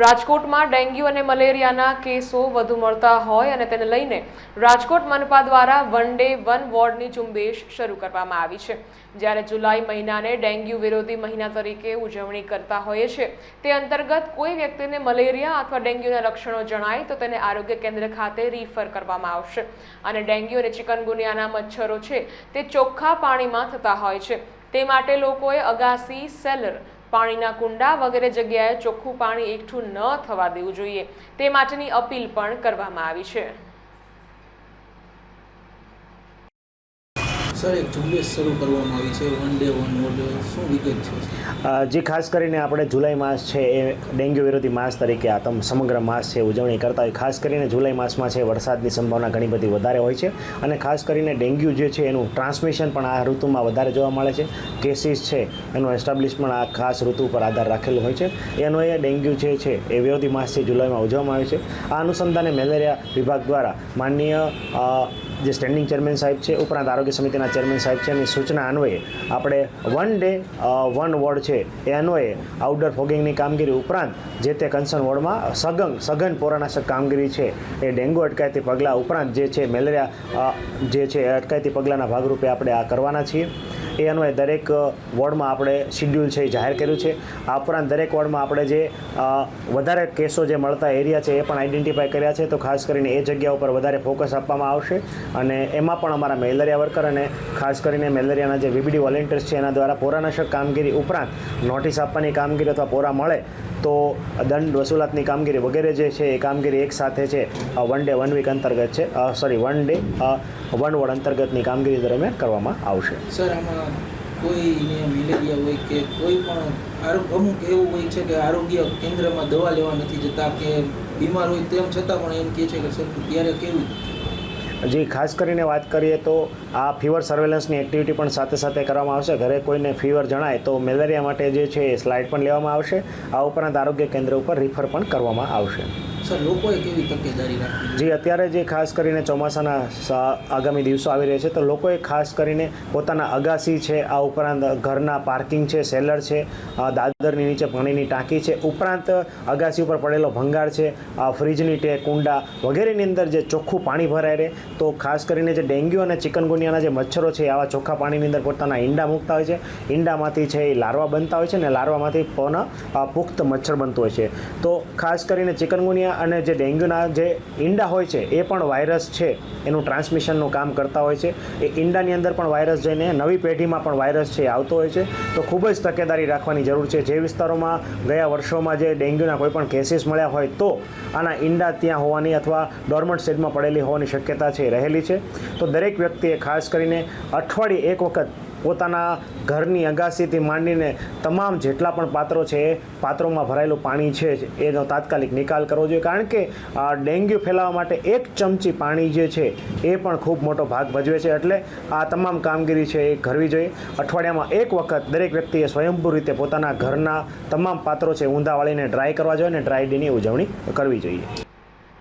રાજકોટમાં ડેન્ગ્યુ અને મલેરિયાના કેસો વધુ મળતા હોય અને તેને લઈને રાજકોટ મનપા દ્વારા વન ડે, વન વોર્ડની ઝુંબેશ શરૂ કરવામાં આવી છે. જ્યારે જુલાઈ મહિનાને ડેન્ગ્યુ વિરોધી મહિના તરીકે ઉજવણી કરતા હોઈએ છે તે અંતર્ગત કોઈ વ્યક્તિને મલેરિયા અથવા ડેન્ગ્યુના લક્ષણો જણાય તો તેને આરોગ્ય કેન્દ્ર ખાતે રીફર કરવામાં આવશે. અને ડેન્ગ્યુ અને ચિકનગુનિયાના મચ્છરો છે, તે ચોખ્ખા પાણીમાં થતા હોય છે. તે માટે લોકોએ અગાસી, સેલર પાણીના કુંડા વગેરે જગ્યાએ ચોખ્ખું પાણી એકઠું ન થવા દેવું જોઈએ. તે માટેની અપીલ પણ કરવામાં આવી છે. સર, એક ઝુંબેશ શરૂ કરવામાં આવી છે. જે ખાસ કરીને આપણે જુલાઈ માસ છે એ ડેન્ગ્યુ વિરોધી માસ તરીકે આ તમ, સમગ્ર માસ છે ઉજવણી કરતા હોય. ખાસ કરીને જુલાઈ માસમાં છે વરસાદની સંભાવના ઘણી બધી વધારે હોય છે અને ખાસ કરીને ડેન્ગ્યુ જે છે એનું ટ્રાન્સમિશન પણ આ ઋતુમાં વધારે જોવા મળે છે. કેસીસ છે એનું એસ્ટાબ્લિશ પણ આ ખાસ ઋતુ પર આધાર રાખેલો હોય છે. એનો એ ડેન્ગ્યુ જે છે એ વિરોધી માસ છે જુલાઈમાં ઉજવવામાં આવે છે. આ અનુસંધાને મેલેરિયા વિભાગ દ્વારા માનનીય જે સ્ટેન્ડિંગ ચેરમેન સાહેબ છે, ઉપરાંત આરોગ્ય સમિતિના ચેરમેન સાહેબ છે, એની સૂચના અન્વયે આપણે વન ડે વન વોર્ડ છે, એ અન્વયે આઉટડોર ફોગિંગની કામગીરી ઉપરાંત જે તે કન્સર્ન વોર્ડમાં સઘન સઘન પોરાનાશક કામગીરી છે, એ ડેન્ગ્યુ અટકાયતી પગલાં ઉપરાંત જે છે મેલેરિયા જે છે અટકાયતી પગલાંના ભાગરૂપે આપણે આ કરવાના છીએ. એ અન્વયે દરેક વોર્ડમાં આપણે શિડ્યુલ છે એ જાહેર કર્યું છે. આ ઉપરાંત દરેક વોર્ડમાં આપણે જે વધારે કેસો જે મળતા એરિયા છે એ પણ આઇડેન્ટિફાય કર્યા છે. તો ખાસ કરીને એ જગ્યા ઉપર વધારે ફોકસ આપવામાં આવશે. અને એમાં પણ અમારા મેલેરિયા વર્કર અને ખાસ કરીને મેલેરિયાના જે વીબીડી વોલેન્ટિયર્સ છે, એના દ્વારા પોરાનાશક કામગીરી ઉપરાંત નોટિસ આપવાની કામગીરી અથવા પોરા મળે તો દંડ વસૂલાતની કામગીરી વગેરે જે છે, એ કામગીરી એક સાથે છે વન ડે વન વીક અંતર્ગત છે sorry one day one ward અંતર્ગતની કામગીરી દરમિયાન કરવામાં આવશે. સર, આમાં કોઈને મેલેરિયા હોય કે કોઈ પણ અમુક એવું હોય છે કે આરોગ્ય કેન્દ્રમાં દવા લેવા નથી જતા કે બીમાર હોય તેમ છતાં પણ એમ કહે છે કે સર ત્યારે કેવું? જી, ખાસ કરીને વાત કરીએ તો આ ફીવર સર્વેલન્સની એક્ટિવિટી પણ સાથે સાથે કરવામાં આવશે. ઘરે કોઈને ફીવર જણાય તો મેલેરિયા માટે જે છે એ સ્લાઇડ પણ લેવામાં આવશે. આ ઉપરાંત આરોગ્ય કેન્દ્ર ઉપર રિફર પણ કરવામાં આવશે. જી, અત્યારે જે ખાસ કરીને ચોમાસાના આગામી દિવસો આવી રહ્યા છે, તો લોકોએ ખાસ કરીને પોતાના અગાસી છે, આ ઉપરાંત ઘરના પાર્કિંગ છે, સેલર છે દાદરની નીચે પાણીની ટાંકી છે, ઉપરાંત અગાસી ઉપર પડેલો ભંગાર છે, આ ફ્રીજની ટે કુંડા વગેરેની અંદર જે ચોખ્ખું પાણી ભરાય રહે, તો ખાસ કરીને જે ડેન્ગ્યુ અને ચિકનગુનિયાના જે મચ્છરો છે, આવા ચોખ્ખા પાણીની અંદર પોતાના ઈંડા મૂકતા હોય છે, ઈંડામાંથી છે એ લાર્વા બનતા હોય છે, ને લાર્વામાંથી પણ પુખ્ત મચ્છર બનતું હોય છે. તો ખાસ કરીને ચિકનગુનિયા અને જે ડેન્ગ્યુના જે ઈંડા હોય છે, એ પણ વાયરસ છે. એનું ટ્રાન્સમિશનનું કામ કરતા હોય છે. એ ઈંડાની અંદર પણ વાયરસ જઈને નવી પેઢીમાં પણ વાયરસ છે આવતો હોય છે. તો ખૂબ જ તકેદારી રાખવાની જરૂર છે. જે વિસ્તારોમાં ગયા વર્ષોમાં જે ડેન્ગ્યુના કોઈ પણ કેસીસ મળ્યા હોય તો આના ઈંડા ત્યાં હોવાની અથવા ડોર્મન્ટ સ્ટેજમાં પડેલી હોવાની શક્યતા છે, રહેલી છે. તો દરેક વ્યક્તિએ ખાસ કરીને અઠવાડિયે એક વખત પોતાના ઘરની અગાસીથી માંડીને તમામ જેટલા પણ પાત્રો છે એ પાત્રોમાં ભરાયેલું પાણી છે એનો તાત્કાલિક નિકાલ કરવો જોઈએ. કારણ કે ડેન્ગ્યુ ફેલાવવા માટે એક ચમચી પાણી જે છે, એ પણ ખૂબ મોટો ભાગ ભજવે છે. એટલે આ તમામ કામગીરી છે એ કરવી જોઈએ. અઠવાડિયામાં એક વખત દરેક વ્યક્તિએ સ્વયંભૂ રીતે પોતાના ઘરના તમામ પાત્રો છે, ઊંધા વાળીને ડ્રાય કરવા જોઈએ અને ડ્રાય ડેની ઉજવણી કરવી જોઈએ.